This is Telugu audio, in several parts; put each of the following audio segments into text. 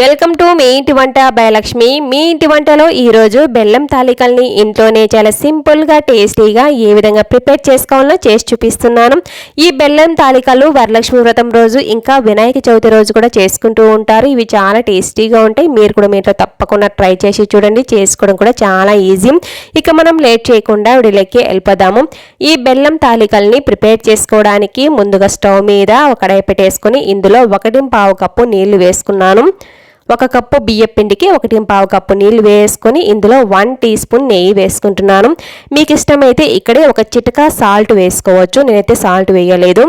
వెల్కమ్ టు మీ ఇంటి వంట భయలక్ష్మి మీ ఇంటి వంటలో ఈరోజు బెల్లం తాలికల్ని ఇంట్లోనే చాలా సింపుల్గా టేస్టీగా ఏ విధంగా ప్రిపేర్ చేసుకోవాలో చేసి చూపిస్తున్నాను. ఈ బెల్లం తాలికలు వరలక్ష్మి వ్రతం రోజు ఇంకా వినాయక చవితి రోజు కూడా చేసుకుంటూ ఉంటారు. ఇవి చాలా టేస్టీగా ఉంటాయి. మీరు కూడా మీతో తప్పకుండా ట్రై చేసి చూడండి. చేసుకోవడం కూడా చాలా ఈజీ. ఇక మనం లేట్ చేయకుండా విడిలోకి వెళ్ళిపోదాము. ఈ బెల్లం తాలికల్ని ప్రిపేర్ చేసుకోవడానికి ముందుగా స్టవ్ మీద ఒక కడాయి పెట్టేసుకొని ఇందులో ఒకటి పావు కప్పు నీళ్ళు వేసుకున్నాను. ఒక కప్పు బియ్యపిండికి ఒకటి పావు కప్పు నీళ్ళు వేసుకొని ఇందులో వన్ టీ స్పూన్ నెయ్యి వేసుకుంటున్నాను. మీకు ఇష్టమైతే ఇక్కడే ఒక చిటకా సాల్ట్ వేసుకోవచ్చు. నేనైతే సాల్ట్ వేయలేదు.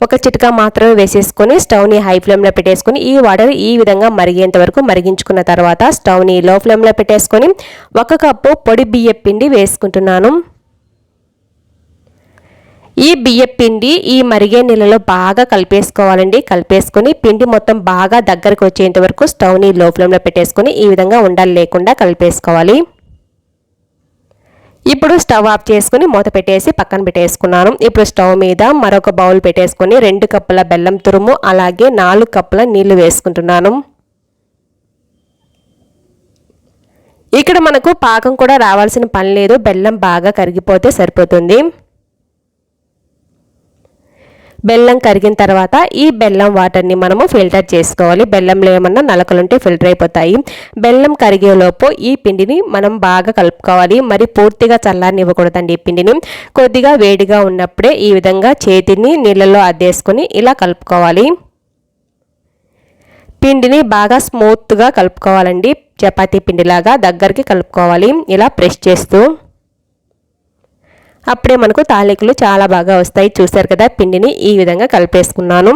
ఒక చిటకా మాత్రమే వేసేసుకొని స్టవ్ని హై ఫ్లేమ్లో పెట్టేసుకొని ఈ వాటర్ ఈ విధంగా మరిగేంత వరకు మరిగించుకున్న తర్వాత స్టవ్ని లో ఫ్లేమ్లో పెట్టేసుకొని ఒక కప్పు పొడి బియ్యపిండి వేసుకుంటున్నాను. ఈ బియ్య పిండి ఈ మరిగే నీళ్ళలో బాగా కలిపేసుకోవాలండి. కలిపేసుకొని పిండి మొత్తం బాగా దగ్గరకు వచ్చేంత వరకు స్టవ్ని లో ఫ్లేమ్లో పెట్టేసుకొని ఈ విధంగా ఉండాలి లేకుండా కలిపేసుకోవాలి. ఇప్పుడు స్టవ్ ఆఫ్ చేసుకుని మూత పెట్టేసి పక్కన పెట్టేసుకున్నాను. ఇప్పుడు స్టవ్ మీద మరొక బౌల్ పెట్టేసుకొని రెండు కప్పుల బెల్లం తురుము అలాగే నాలుగు కప్పుల నీళ్ళు వేసుకుంటున్నాను. ఇక్కడ మనకు పాకం కూడా రావాల్సిన పని లేదు. బెల్లం బాగా కరిగిపోతే సరిపోతుంది. బెల్లం కరిగిన తర్వాత ఈ బెల్లం వాటర్ని మనము ఫిల్టర్ చేసుకోవాలి. బెల్లంలో ఏమన్నా నలకలుంటే ఫిల్టర్ అయిపోతాయి. బెల్లం కరిగేలోపు ఈ పిండిని మనం బాగా కలుపుకోవాలి. మరి పూర్తిగా చల్లారనివ్వకూడదండి ఈ పిండిని. కొద్దిగా వేడిగా ఉన్నప్పుడే ఈ విధంగా చేతిని నీళ్ళలో అద్దేసుకొని ఇలా కలుపుకోవాలి. పిండిని బాగా స్మూత్గా కలుపుకోవాలండి. చపాతీ పిండిలాగా దగ్గరికి కలుపుకోవాలి. ఇలా ప్రెస్ చేస్తూ అప్పుడే మనకు తాలికలు చాలా బాగా వస్తాయి. చూసారు కదా పిండిని ఈ విధంగా కలిపేసుకున్నాను.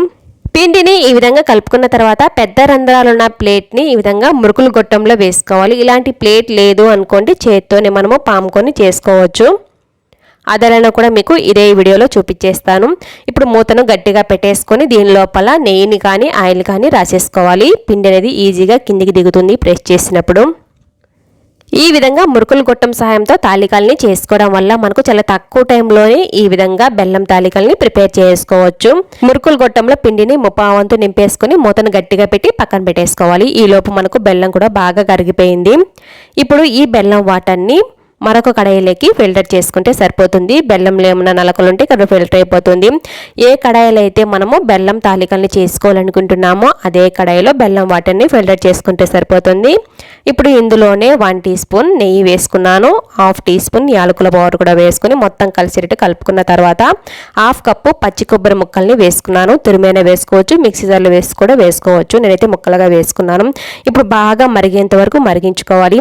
పిండిని ఈ విధంగా కలుపుకున్న తర్వాత పెద్ద రంధ్రాలున్న ప్లేట్ని ఈ విధంగా మురుకులు గొట్టంలో వేసుకోవాలి. ఇలాంటి ప్లేట్ లేదు అనుకోండి చేత్తోనే మనము పాముకొని చేసుకోవచ్చు. అదలను కూడా మీకు ఇదే వీడియోలో చూపించేస్తాను. ఇప్పుడు మూతను గట్టిగా పెట్టేసుకొని దీని లోపల నెయ్యిని కానీ ఆయిల్ కానీ రాసేసుకోవాలి. పిండి అనేది ఈజీగా కిందికి దిగుతుంది ప్రెస్ చేసినప్పుడు. ఈ విధంగా మురుకులు గొట్టం సహాయంతో తాలికల్ని చేసుకోవడం వల్ల మనకు చాలా తక్కువ టైంలోనే ఈ విధంగా బెల్లం తాలికల్ని ప్రిపేర్ చేసుకోవచ్చు. మురుకులు గొట్టంలో పిండిని ముప్పావంతు నింపేసుకుని మూతను గట్టిగా పెట్టి పక్కన పెట్టేసుకోవాలి. ఈ లోపు మనకు బెల్లం కూడా బాగా కరిగిపోయింది. ఇప్పుడు ఈ బెల్లం వాటర్ని మరొక కడాయిలోకి ఫిల్టర్ చేసుకుంటే సరిపోతుంది. బెల్లంలో ఏమైనా నలకలుంటే ఇక్కడ ఫిల్టర్ అయిపోతుంది. ఏ కడాయిలో అయితే మనము బెల్లం తాలికల్ని చేసుకోవాలనుకుంటున్నామో అదే కడాయిలో బెల్లం వాటర్ని ఫిల్టర్ చేసుకుంటే సరిపోతుంది. ఇప్పుడు ఇందులోనే వన్ టీ స్పూన్ నెయ్యి వేసుకున్నాను. హాఫ్ టీ స్పూన్ యాలకుల పౌడర్ కూడా వేసుకుని మొత్తం కలిసినట్టు కలుపుకున్న తర్వాత హాఫ్ కప్పు పచ్చి కొబ్బరి ముక్కల్ని వేసుకున్నాను. తురిమైనా వేసుకోవచ్చు. మిక్సీ జార్లు వేసి కూడా వేసుకోవచ్చు. నేనైతే ముక్కలుగా వేసుకున్నాను. ఇప్పుడు బాగా మరిగేంత వరకు మరిగించుకోవాలి.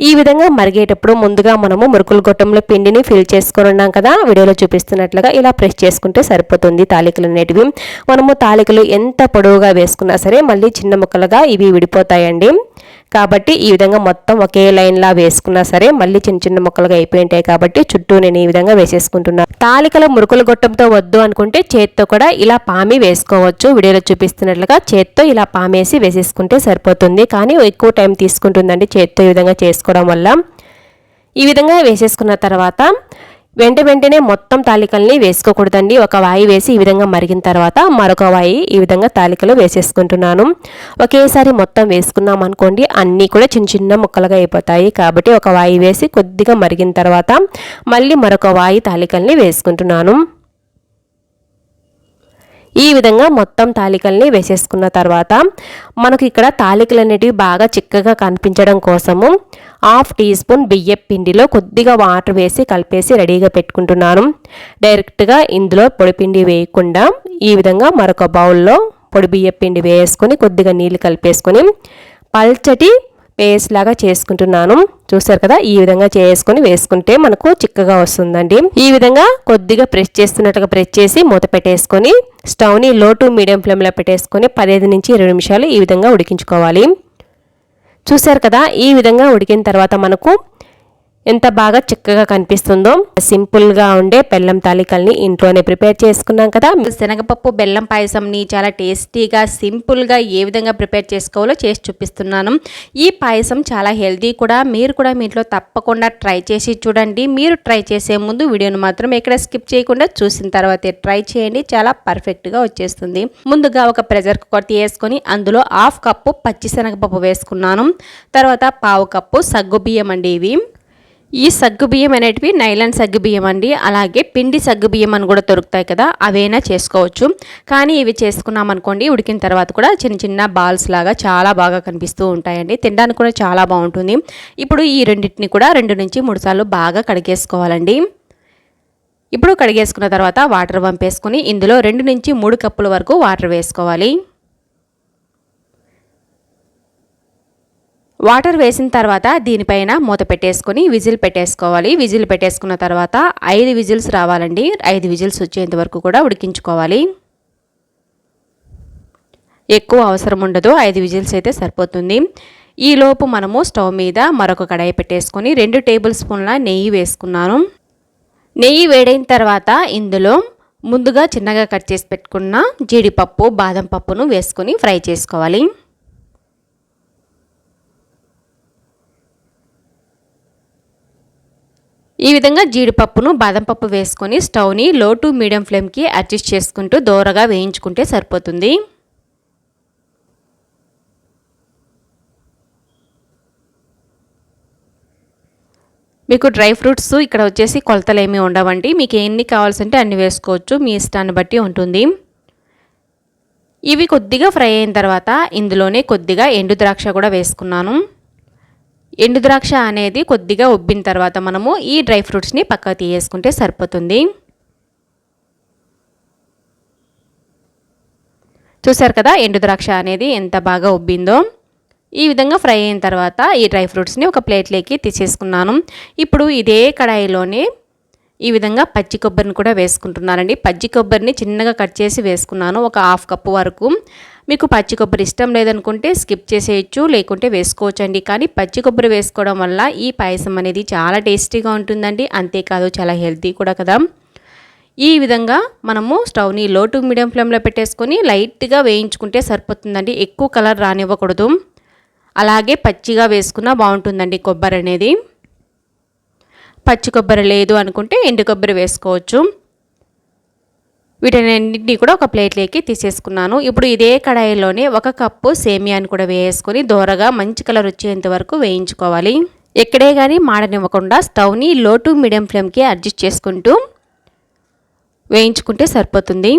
ఈ విధంగా మరిగేటప్పుడు ముందుగా మనము మురుకులు గొట్టంలో పిండిని ఫిల్ చేసుకొని ఉన్నాం కదా వీడియోలో చూపిస్తున్నట్లుగా ఇలా ప్రెస్ చేసుకుంటే సరిపోతుంది తాలికలు అనేటివి మనము తాలికలు ఎంత పొడవుగా వేసుకున్నా సరే మళ్ళీ చిన్న ముక్కలుగా ఇవి విడిపోతాయండి. కాబట్టి ఈ విధంగా మొత్తం ఒకే లైన్లా వేసుకున్నా సరే మళ్ళీ చిన్న చిన్న ముక్కలుగా అయిపోయి ఉంటాయి కాబట్టి చుట్టూ నేను ఈ విధంగా వేసేసుకుంటున్నాను తాలికల మురుకుల గొట్టంతో వద్దు అనుకుంటే చేత్తో కూడా ఇలా పామి వేసుకోవచ్చు. వీడియోలో చూపిస్తున్నట్లుగా చేత్తో ఇలా పామేసి వేసేసుకుంటే సరిపోతుంది. కానీ ఎక్కువ టైం తీసుకుంటుందండి చేత్తో ఈ విధంగా చేసుకోవడం వల్ల. ఈ విధంగా వేసేసుకున్న తర్వాత వెంట వెంటనే మొత్తం తాలికల్ని వేసుకోకూడదండి. ఒక వాయి వేసి ఈ విధంగా మరిగిన తర్వాత మరొక వాయి ఈ విధంగా తాలికలు వేసేసుకుంటున్నాను. ఒకేసారి మొత్తం వేసుకున్నాం అనుకోండి అన్నీ కూడా చిన్న చిన్న ముక్కలుగా అయిపోతాయి. కాబట్టి ఒక వాయి వేసి కొద్దిగా మరిగిన తర్వాత మళ్ళీ మరొక వాయి తాలికల్ని వేసుకుంటున్నాను. ఈ విధంగా మొత్తం తాలికల్ని వేసేసుకున్న తర్వాత మనకు ఇక్కడ తాలికలు అనేటివి బాగా చిక్కగా కనిపించడం కోసము హాఫ్ టీ స్పూన్ బియ్యం పిండిలో కొద్దిగా వాటర్ వేసి కలిపేసి రెడీగా పెట్టుకుంటున్నాను. డైరెక్ట్గా ఇందులో పొడిపిండి వేయకుండా ఈ విధంగా మరొక బౌల్లో పొడి బియ్యం పిండి వేసుకొని కొద్దిగా నీళ్ళు కలిపేసుకొని పల్చటి పేస్ లాగా చేసుకుంటున్నాను. చూసారు కదా? ఈ విధంగా చేసుకొని వేసుకుంటే మనకు చిక్కగా వస్తుందండి. ఈ విధంగా కొద్దిగా ప్రెస్ చేస్తున్నట్టుగా ప్రెస్ చేసి మూత పెట్టేసుకొని స్టవ్ని లో టు మీడియం ఫ్లేమ్లో పెట్టేసుకొని పదిహేను నుంచి ఇరవై నిమిషాలు ఈ విధంగా ఉడికించుకోవాలి. చూసారు కదా? ఈ విధంగా ఉడికిన తర్వాత మనకు ఎంత బాగా చక్కగా కనిపిస్తుందో. సింపుల్గా ఉండే బెల్లం తాలికల్ని ఇంట్లోనే ప్రిపేర్ చేసుకున్నాం కదా. శనగపప్పు బెల్లం పాయసంని చాలా టేస్టీగా సింపుల్గా ఏ విధంగా ప్రిపేర్ చేసుకోవాలో చేసి చూపిస్తున్నాను. ఈ పాయసం చాలా హెల్తీ కూడా. మీరు కూడా మీ ఇంట్లో తప్పకుండా ట్రై చేసి చూడండి. మీరు ట్రై చేసే ముందు వీడియోను మాత్రం ఎక్కడ స్కిప్ చేయకుండా చూసిన తర్వాతే ట్రై చేయండి. చాలా పర్ఫెక్ట్గా వచ్చేస్తుంది. ముందుగా ఒక ప్రెజర్ కుక్కర్ తీసుకొని అందులో హాఫ్ కప్పు పచ్చి శనగపప్పు వేసుకున్నాను. తర్వాత పావు కప్పు సగ్గు బియ్యం అండి ఇవి. ఈ సగ్గుబియ్యం అనేటివి నైలాన్ సగ్గుబియ్యం అండి. అలాగే పిండి సగ్గుబియ్యం అని కూడా దొరుకుతాయి కదా అవైనా చేసుకోవచ్చు. కానీ ఇవి చేసుకున్నాం అనుకోండి ఉడికిన తర్వాత కూడా చిన్న చిన్న బాల్స్ లాగా చాలా బాగా కనిపిస్తూ ఉంటాయండి. తినడానికి కూడా చాలా బాగుంటుంది. ఇప్పుడు ఈ రెండింటిని కూడా రెండు నుంచి మూడు సార్లు బాగా కడిగేసుకోవాలండి. ఇప్పుడు కడిగేసుకున్న తర్వాత వాటర్ పంపేసుకుని ఇందులో రెండు నుంచి మూడు కప్పుల వరకు వాటర్ వేసుకోవాలి. వాటర్ వేసిన తర్వాత దీనిపైన మూత పెట్టేసుకొని విజిల్ పెట్టేసుకోవాలి. విజిల్ పెట్టేసుకున్న తర్వాత ఐదు విజిల్స్ రావాలండి. ఐదు విజిల్స్ వచ్చేంత వరకు కూడా ఉడికించుకోవాలి. ఎక్కువ అవసరం ఉండదు. ఐదు విజిల్స్ అయితే సరిపోతుంది. ఈలోపు మనము స్టవ్ మీద మరొక కడాయి పెట్టేసుకొని రెండు టేబుల్ స్పూన్ల నెయ్యి వేసుకున్నాను. నెయ్యి వేడైన తర్వాత ఇందులో ముందుగా చిన్నగా కట్ చేసి పెట్టుకున్న జీడిపప్పు బాదం పప్పును వేసుకొని ఫ్రై చేసుకోవాలి. ఈ విధంగా జీడిపప్పును బాదం పప్పు వేసుకొని స్టవ్ని లో టు మీడియం ఫ్లేమ్కి అడ్జస్ట్ చేసుకుంటూ దోరగా వేయించుకుంటే సరిపోతుంది. మీకు డ్రై ఫ్రూట్స్ ఇక్కడ వచ్చేసి కొలతలు ఏమీ ఉండవండి. మీకు ఎన్ని కావాల్సింటే అన్ని వేసుకోవచ్చు. మీ ఇష్టాన్ని బట్టి ఉంటుంది. ఇవి కొద్దిగా ఫ్రై అయిన తర్వాత ఇందులోనే కొద్దిగా ఎండు ద్రాక్ష కూడా వేసుకున్నాను. ఎండు ద్రాక్ష అనేది కొద్దిగా ఉబ్బిన తర్వాత మనము ఈ డ్రై ఫ్రూట్స్ని పక్కకు తీయేసుకుంటే సరిపోతుంది. చూసారు కదా ఎండు ద్రాక్ష అనేది ఎంత బాగా ఉబ్బిందో? ఈ విధంగా ఫ్రై అయిన తర్వాత ఈ డ్రై ఫ్రూట్స్ని ఒక ప్లేట్లోకి తీసేసుకున్నాను. ఇప్పుడు ఇదే కడాయిలోనే ఈ విధంగా పచ్చి కొబ్బరిని కూడా వేసుకుంటున్నానండి. పచ్చి కొబ్బరిని చిన్నగా కట్ చేసి వేసుకున్నాను. ఒక హాఫ్ కప్పు వరకు. మీకు పచ్చి కొబ్బరి ఇష్టం లేదనుకుంటే స్కిప్ చేసేయచ్చు లేకుంటే వేసుకోవచ్చండి. కానీ పచ్చి కొబ్బరి వేసుకోవడం వల్ల ఈ పాయసం అనేది చాలా టేస్టీగా ఉంటుందండి. అంతేకాదు చాలా హెల్తీ కూడా కదా. ఈ విధంగా మనము స్టవ్ని లో టు మీడియం ఫ్లేమ్లో పెట్టేసుకొని లైట్గా వేయించుకుంటే సరిపోతుందండి. ఎక్కువ కలర్ రానివ్వకూడదు. అలాగే పచ్చిగా వేసుకున్నా బాగుంటుందండి కొబ్బరి అనేది. పచ్చి కొబ్బరి లేదు అనుకుంటే ఎండు కొబ్బరి వేసుకోవచ్చు. వీటినన్నింటినీ కూడా ఒక ప్లేట్లోకి తీసేసుకున్నాను. ఇప్పుడు ఇదే కడాయిలోనే ఒక కప్పు సేమియాని కూడా వేసుకొని దోరగా మంచి కలర్ వచ్చేంత వరకు వేయించుకోవాలి. ఎక్కడే కానీ మాడనివ్వకుండా స్టవ్ని లో టు మీడియం ఫ్లేమ్కి అడ్జస్ట్ చేసుకుంటూ వేయించుకుంటే సరిపోతుంది.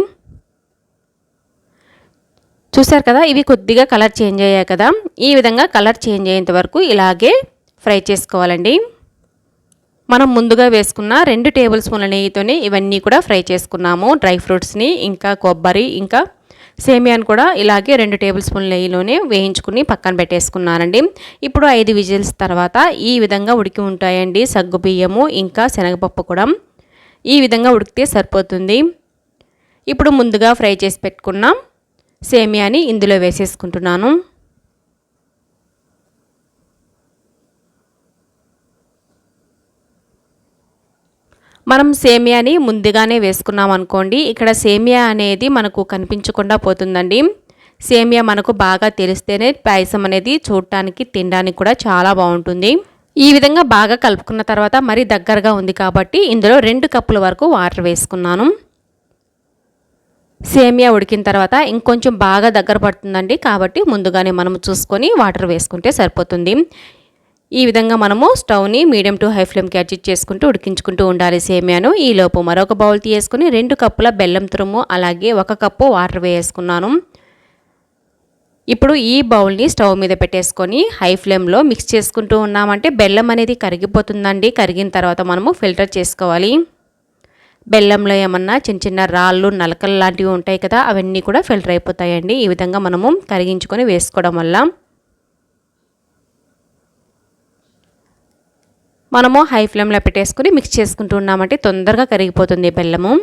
చూసారు కదా ఇవి కొద్దిగా కలర్ చేంజ్ అయ్యాయి కదా. ఈ విధంగా కలర్ చేంజ్ అయ్యేంత వరకు ఇలాగే ఫ్రై చేసుకోవాలండి. మనం ముందుగా వేసుకున్న రెండు టేబుల్ స్పూన్ల నెయ్యితోనే ఇవన్నీ కూడా ఫ్రై చేసుకున్నాము. డ్రై ఫ్రూట్స్ని ఇంకా కొబ్బరి ఇంకా సేమియాని కూడా ఇలాగే రెండు టేబుల్ స్పూన్ల నెయ్యిలోనే వేయించుకుని పక్కన పెట్టేసుకున్నానండి. ఇప్పుడు ఐదు విజిల్స్ తర్వాత ఈ విధంగా ఉడికి ఉంటాయండి. సగ్గు బియ్యము ఇంకా శనగపప్పు కూడా. ఈ విధంగా ఉడికితే సరిపోతుంది. ఇప్పుడు ముందుగా ఫ్రై చేసి పెట్టుకున్నాం సేమియాని ఇందులో వేసేసుకుంటున్నాను. మనం సేమియాని ముందుగానే వేసుకున్నాం అనుకోండి ఇక్కడ సేమియా అనేది మనకు కనిపించకుండా పోతుందండి. సేమియా మనకు బాగా తెలిస్తేనే పాయసం అనేది చూడటానికి తినడానికి కూడా చాలా బాగుంటుంది. ఈ విధంగా బాగా కలుపుకున్న తర్వాత మరి దగ్గరగా ఉంది కాబట్టి ఇందులో రెండు కప్పుల వరకు వాటర్ వేసుకున్నాను. సేమియా ఉడికిన తర్వాత ఇంకొంచెం బాగా దగ్గర పడుతుందండి కాబట్టి ముందుగానే మనం చూసుకొని వాటర్ వేసుకుంటే సరిపోతుంది. ఈ విధంగా మనము స్టవ్ని మీడియం టు హై ఫ్లేమ్కి అడ్జస్ట్ చేసుకుంటూ ఉడికించుకుంటూ ఉండాలి సేమియాను. ఈలోపు మరొక బౌల్ తీసుకొని రెండు కప్పుల బెల్లం తురుము అలాగే ఒక కప్పు వాటర్ వేసుకున్నాను ఇప్పుడు ఈ బౌల్ని స్టవ్ మీద పెట్టేసుకొని హై ఫ్లేమ్లో మిక్స్ చేసుకుంటూ ఉన్నామంటే బెల్లం అనేది కరిగిపోతుందండి. కరిగిన తర్వాత మనము ఫిల్టర్ చేసుకోవాలి. బెల్లంలో ఏమన్నా చిన్న చిన్న రాళ్ళు నలకలు లాంటివి ఉంటాయి కదా అవన్నీ కూడా ఫిల్టర్ అయిపోతాయండి. ఈ విధంగా మనము కరిగించుకొని వేసుకోవడం వల్ల మనము హై ఫ్లేమ్లో పెట్టేసుకుని మిక్స్ చేసుకుంటూ ఉన్నామంటే తొందరగా కరిగిపోతుంది బెల్లము.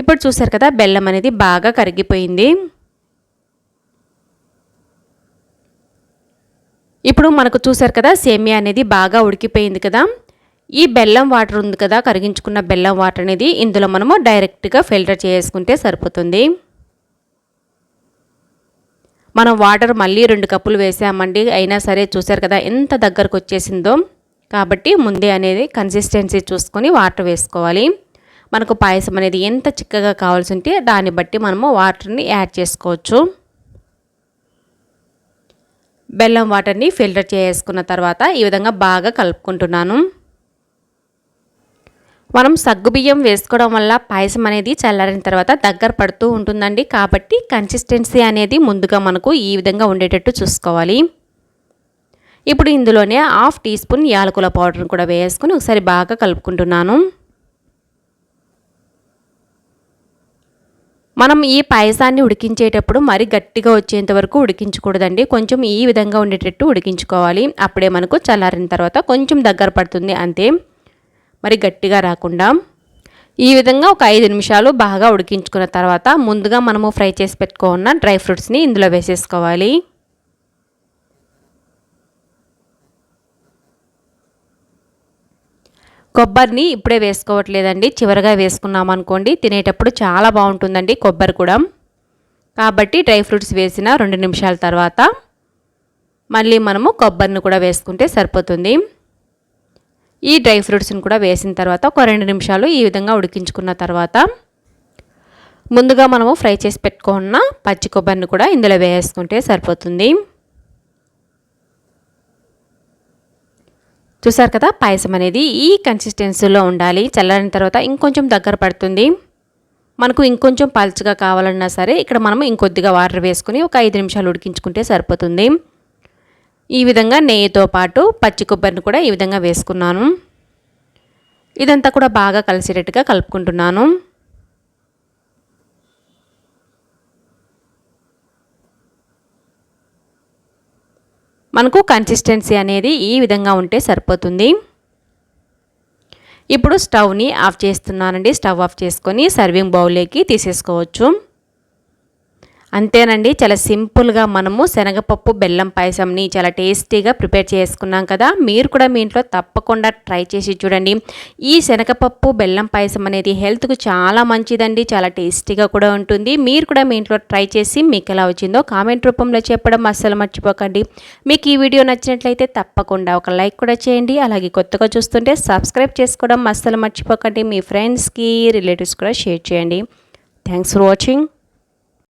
ఇప్పుడు చూసారు కదా బెల్లం అనేది బాగా కరిగిపోయింది. ఇప్పుడు మనకు చూసారు కదా సేమియా అనేది బాగా ఉడికిపోయింది కదా. ఈ బెల్లం వాటర్ ఉంది కదా కరిగించుకున్న బెల్లం వాటర్ అనేది ఇందులో మనము డైరెక్ట్గా ఫిల్టర్ చేసుకుంటే సరిపోతుంది. మనం వాటర్ మళ్ళీ రెండు కప్పులు వేసామండి అయినా సరే చూసారు కదా ఎంత దగ్గరకు వచ్చేసిందో. కాబట్టి ముందే అనేది కన్సిస్టెన్సీ చూసుకొని వాటర్ వేసుకోవాలి. మనకు పాయసం అనేది ఎంత చిక్కగా కావాల్సి ఉంటే దాన్ని బట్టి మనము వాటర్ని యాడ్ చేసుకోవచ్చు. బెల్లం వాటర్ని ఫిల్టర్ చేసుకున్న తర్వాత ఈ విధంగా బాగా కలుపుకుంటున్నాను. మనం సగ్గుబియ్యం వేసుకోవడం వల్ల పాయసం అనేది చల్లారిన తర్వాత దగ్గర పడుతూ ఉంటుందండి. కాబట్టి కన్సిస్టెన్సీ అనేది ముందుగా మనకు ఈ విధంగా ఉండేటట్టు చూసుకోవాలి. ఇప్పుడు ఇందులోనే హాఫ్ టీ స్పూన్ యాలకుల పౌడర్ని కూడా వేసుకొని ఒకసారి బాగా కలుపుకుంటున్నాను. మనం ఈ పాయసాన్ని ఉడికించేటప్పుడు మరి గట్టిగా వచ్చేంత వరకు ఉడికించకూడదండి. కొంచెం ఈ విధంగా ఉండేటట్టు ఉడికించుకోవాలి. అప్పుడే మనకు చల్లారిన తర్వాత కొంచెం దగ్గర పడుతుంది అంతే. మరి గట్టిగా రాకుండా ఈ విధంగా ఒక ఐదు నిమిషాలు బాగా ఉడికించుకున్న తర్వాత ముందుగా మనము ఫ్రై చేసి పెట్టుకున్న డ్రై ఫ్రూట్స్ని ఇందులో వేసేసుకోవాలి. కొబ్బరిని ఇప్పుడే వేసుకోవట్లేదండి. చివరిగా వేసుకున్నాం అనుకోండి తినేటప్పుడు చాలా బాగుంటుందండి కొబ్బరి కూడా. కాబట్టి డ్రై ఫ్రూట్స్ వేసిన రెండు నిమిషాల తర్వాత మళ్ళీ మనము కొబ్బరిని కూడా వేసుకుంటే సరిపోతుంది. ఈ డ్రై ఫ్రూట్స్ని కూడా వేసిన తర్వాత ఒక రెండు నిమిషాలు ఈ విధంగా ఉడికించుకున్న తర్వాత ముందుగా మనము ఫ్రై చేసి పెట్టుకున్న పచ్చి కొబ్బరిని కూడా ఇందులో వేసుకుంటే సరిపోతుంది. చూసారు కదా పాయసం అనేది ఈ కన్సిస్టెన్సీలో ఉండాలి. చల్లారిన తర్వాత ఇంకొంచెం దగ్గర పడుతుంది. మనకు ఇంకొంచెం పల్చగా కావాలన్నా సరే ఇక్కడ మనం ఇంకొద్దిగా వాటర్ వేసుకుని ఒక ఐదు నిమిషాలు ఉడికించుకుంటే సరిపోతుంది. ఈ విధంగా నెయ్యితో పాటు పచ్చి కొబ్బరిని కూడా ఈ విధంగా వేసుకున్నాను. ఇదంతా కూడా బాగా కలిసేటట్టుగా కలుపుకుంటున్నాను. మనకు కన్సిస్టెన్సీ అనేది ఈ విధంగా ఉంటే సరిపోతుంది. ఇప్పుడు స్టవ్ని ఆఫ్ చేస్తున్నానండి. స్టవ్ ఆఫ్ చేసుకొని సర్వింగ్ బౌల్లోకి తీసేసుకోవచ్చు. అంతేనండి చాలా సింపుల్గా మనము శనగపప్పు బెల్లం పాయసంని చాలా టేస్టీగా ప్రిపేర్ చేసుకున్నాం కదా మీరు కూడా మీ ఇంట్లో తప్పకుండా ట్రై చేసి చూడండి. ఈ శనగపప్పు బెల్లం పాయసం అనేది హెల్త్కు చాలా మంచిదండి చాలా టేస్టీగా కూడా ఉంటుంది. మీరు కూడా మీ ఇంట్లో ట్రై చేసి మీకు ఎలా వచ్చిందో కామెంట్ రూపంలో చెప్పడం అస్సలు మర్చిపోకండి. మీకు ఈ వీడియో నచ్చినట్లయితే తప్పకుండా ఒక లైక్ కూడా చేయండి అలాగే కొత్తగా చూస్తుంటే సబ్స్క్రైబ్ చేసుకోవడం అస్సలు మర్చిపోకండి. మీ ఫ్రెండ్స్కి రిలేటివ్స్ కూడా షేర్ చేయండి. Thanks for watching.